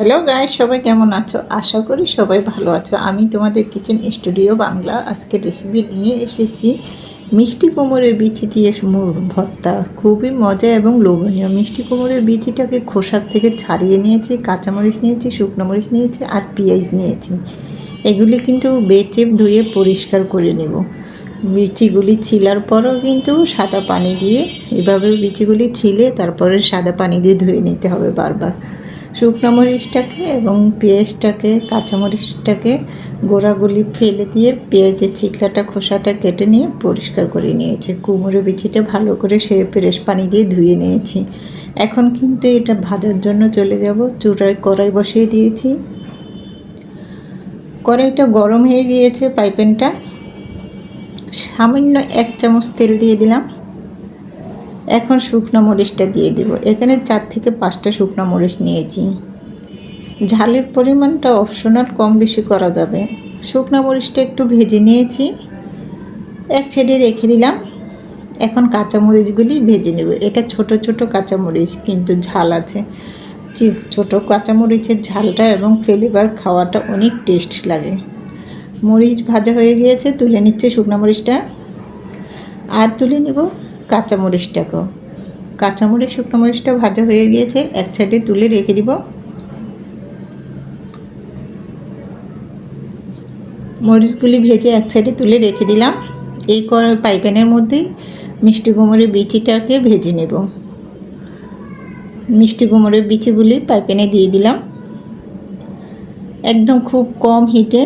Hello guys সবাই কেমন আছো? আশা করি সবাই ভালো আছো। আমি তোমাদের কিচেন স্টুডিও বাংলা। আজকে রেসিপি নিয়ে এসেছি মিষ্টি কুমড়ের বিচি দিয়ে মুর ভর্তা। খুবই মজা এবং লোভনীয়। মিষ্টি কুমড়ের বিচিটাকে খোসার থেকে ছাড়িয়ে নিয়েছি, কাঁচামরিচ নিয়েছি, শুকনো মরিচ নিয়েছি আর পেঁয়াজ নিয়েছি। এগুলি কিন্তু বেচে ধুয়ে পরিষ্কার করে নেব। বিচিগুলি ছিলার পরও কিন্তু সাদা পানি দিয়ে এভাবে বিচিগুলি ছিলে, তারপরে সাদা পানি দিয়ে ধুয়ে নিতে হবে বারবার। শুকনো মরিচটাকে এবং পেঁয়াজটাকে, কাঁচামরিচটাকে গোড়াগুলি ফেলে দিয়ে পেঁয়াজের চিকলাটা, খোসাটা কেটে নিয়ে পরিষ্কার করে নিয়েছি। কুমড়ো বিচিটা ভালো করে সেরে ফ্রেশ পানি দিয়ে ধুয়ে নিয়েছি। এখন কিন্তু এটা ভাজার জন্য চলে যাব। চুড়ায় কড়াই বসিয়ে দিয়েছি। কড়াইটা গরম হয়ে গিয়েছে পাইপেনটা। সামান্য এক চামচ তেল দিয়ে দিলাম। এখন শুকনো মরিচটা দিয়ে দিব। এখানে চার থেকে পাঁচটা শুকনো মরিচ নিয়েছি। ঝালের পরিমাণটা অপশনাল কম বেশি করা যাবে। শুকনো মরিচটা একটু ভেজে নিয়েছি। এক ছেড়ে রেখে দিলাম। এখন কাঁচামরিচগুলি ভেজে নেব। এটা ছোট ছোট কাঁচামরিচ কিন্তু ঝাল আছে। ছোট কাঁচামরিচের ঝালটা এবং ফ্লেভার খাওয়াটা অনেক টেস্ট লাগে। মরিচ ভাজা হয়ে গিয়েছে, তুলে নিচ্ছে শুকনো মরিচটা। আর তুলে নেব কাঁচামরিচটাকেও কাঁচামরিচ, শুকনো মরিচটা ভাজা হয়ে গিয়েছে, এক সাইডে তুলে রেখে দিব। মরিচগুলি ভেজে এক সাইডে তুলে রেখে দিলাম। এই পাইপ্যানের মধ্যেই মিষ্টি কুমড়ের বিচিটাকে ভেজে নেব। মিষ্টি কুমড়ের বিচিগুলি পাইপ্যানে দিয়ে দিলাম। একদম খুব কম হিটে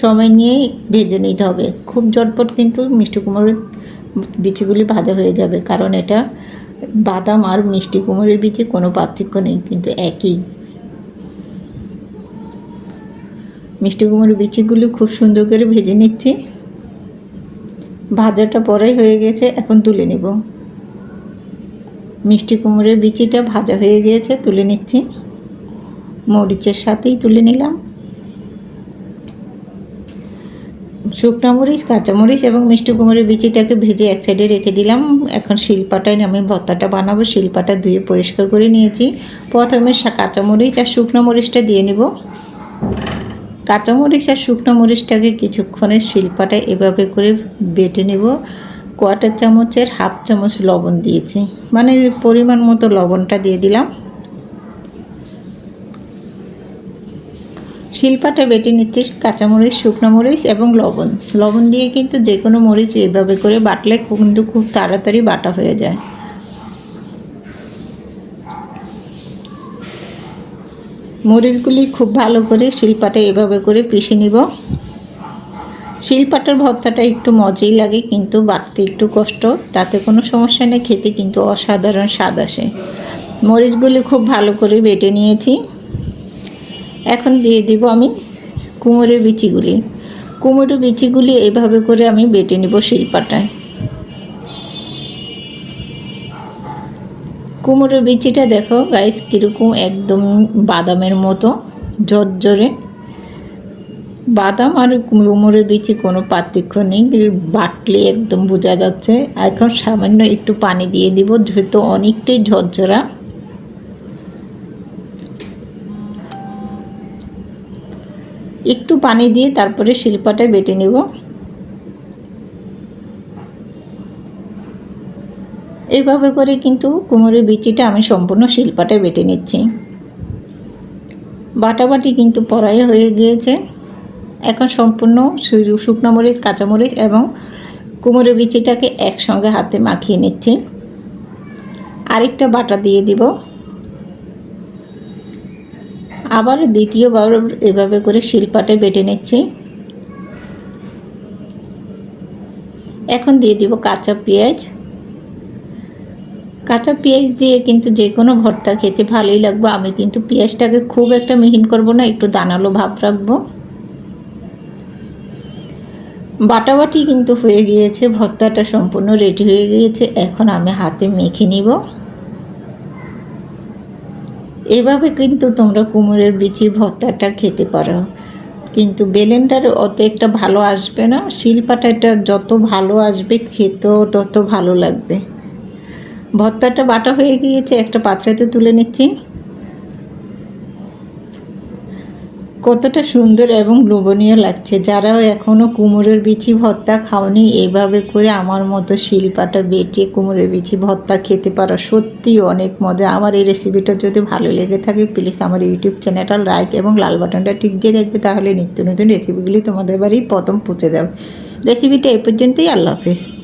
সময় নিয়ে ভেজে নিতে হবে। খুব জটপট কিন্তু মিষ্টি কুমড়োর বিচিগুলি ভাজা হয়ে যাবে, কারণ এটা বাদাম আর মিষ্টি কুমড়ের বিচি কোনো পার্থক্য নেই, কিন্তু একই। মিষ্টি কুমড়ের বিচিগুলি খুব সুন্দর করে ভেজে নিচ্ছি। ভাজাটা পরে হয়ে গেছে, এখন তুলে নেব। মিষ্টি কুমড়ের বিচিটা ভাজা হয়ে গিয়েছে তুলে নিচ্ছি। মরিচের সাথেই তুলে নিলাম। শুকনো মরিচ কাঁচামরিচ এবং মিষ্টি কুমড়ের বিচিটাকে ভেজে এক সাইডে রেখে দিলাম। এখন শিলপাটায় আমি ভর্তাটা বানাবো। শিলপাটা ধুয়ে পরিষ্কার করে নিয়েছি। প্রথমে কাঁচামরিচ আর শুকনো মরিচটা দিয়ে নেব। কাঁচামরিচ আর শুকনো মরিচটাকে কিছুক্ষণের শিলপাটায় এভাবে করে বেটে নেব। কোয়াটার চামচের হাফ চামচ লবণ দিয়েছি। মানে পরিমাণ মতো লবণটা দিয়ে দিলাম। শিলপাটা বেটে নিচ্ছি কাঁচামরিচ, শুকনো মরিচ এবং লবণ। লবণ দিয়ে কিন্তু যে কোনো মরিচ এভাবে করে বাটলে কিন্তু খুব তাড়াতাড়ি বাটা হয়ে যায়। মরিচগুলি খুব ভালো করে শিলপাটা এভাবে করে পিষে নিব। শিলপাটার ভর্তাটা একটু মজাই লাগে, কিন্তু বাটতে একটু কষ্ট। তাতে কোনো সমস্যা নেই, খেতে কিন্তু অসাধারণ স্বাদ আসে। মরিচগুলি খুব ভালো করে বেটে নিয়েছি। এখন দিয়ে দিব আমি কুমোরের বিচিগুলি। কুমোরের বিচিগুলি এভাবে করে আমি বেটে নিব শিলপাটায় কুমোরের বিচিটা দেখো গাইস কীরকম একদম বাদামের মতো, ঝরঝরে। বাদাম আর কুমড়োর বিচি কোনো পার্থক্য নেই, বাটলে একদম বোঝা যাচ্ছে। এখন সামান্য একটু পানি দিয়ে দিব, যেহেতু অনেকটাই ঝরঝরা। একটু পানি দিয়ে তারপরে শিল্পাটায় বেটে নেব। এইভাবে করে কিন্তু কুমোরের বিচিটা আমি সম্পূর্ণ শিল্পাটায় বেটে নিচ্ছি। বাটাবাটি কিন্তু পড়াই হয়ে গিয়েছে। এখন সম্পূর্ণ শুকনো মরিচ কাঁচামরিচ এবং কুমোরের বিচিটাকে একসঙ্গে হাতে মাখিয়ে নিচ্ছি। আরেকটা বাটা দিয়ে দিব। আবার দ্বিতীয়বার এভাবে করে শিলপাটে বেটে নিচ্ছি। এখন দিয়ে দিব কাঁচা পেঁয়াজ। কাঁচা পেঁয়াজ দিয়ে কিন্তু যে কোনো ভর্তা খেতে ভালোই লাগবে। আমি কিন্তু পেঁয়াজটাকে খুব একটা মিহিন করব না, একটু দানালো ভাব রাখব। বাটাবাটি কিন্তু হয়ে গিয়েছে, ভর্তাটা সম্পূর্ণ রেডি হয়ে গিয়েছে। এখন আমি হাতে মেখে নিব। এভাবে কিন্তু তোমরা কুমড়ের বিচি ভর্তাটা খেতে পারো। কিন্তু বেলেনটার অত একটা ভালো আসবে না, শিলপাটাটা যত ভালো আসবে খেতেও তত ভালো লাগবে। ভর্তাটা বাটা হয়ে গিয়েছে, একটা পাত্রেতে তুলে নিচ্ছি। কতটা সুন্দর এবং লোভনীয় লাগছে। যারাও এখনও কুমড়োর বিচি ভর্তা খাওনি এইভাবে করে আমার মতো শিলপাটা বেটে কুমড়োর বিচি ভর্তা খেতে পারো। সত্যি অনেক মজা। আমার এই রেসিপিটা যদি ভালো লেগে থাকে প্লিজ আমার ইউটিউব চ্যানেলটা লাইক এবং লাল বাটনটা টিপ দিয়ে দেখবে, তাহলে নিত্য নতুন রেসিপিগুলি তোমাদের বাড়ি প্রথম পৌঁছে যাবে। রেসিপিটা এই পর্যন্তই। আল্লাহ হাফিজ।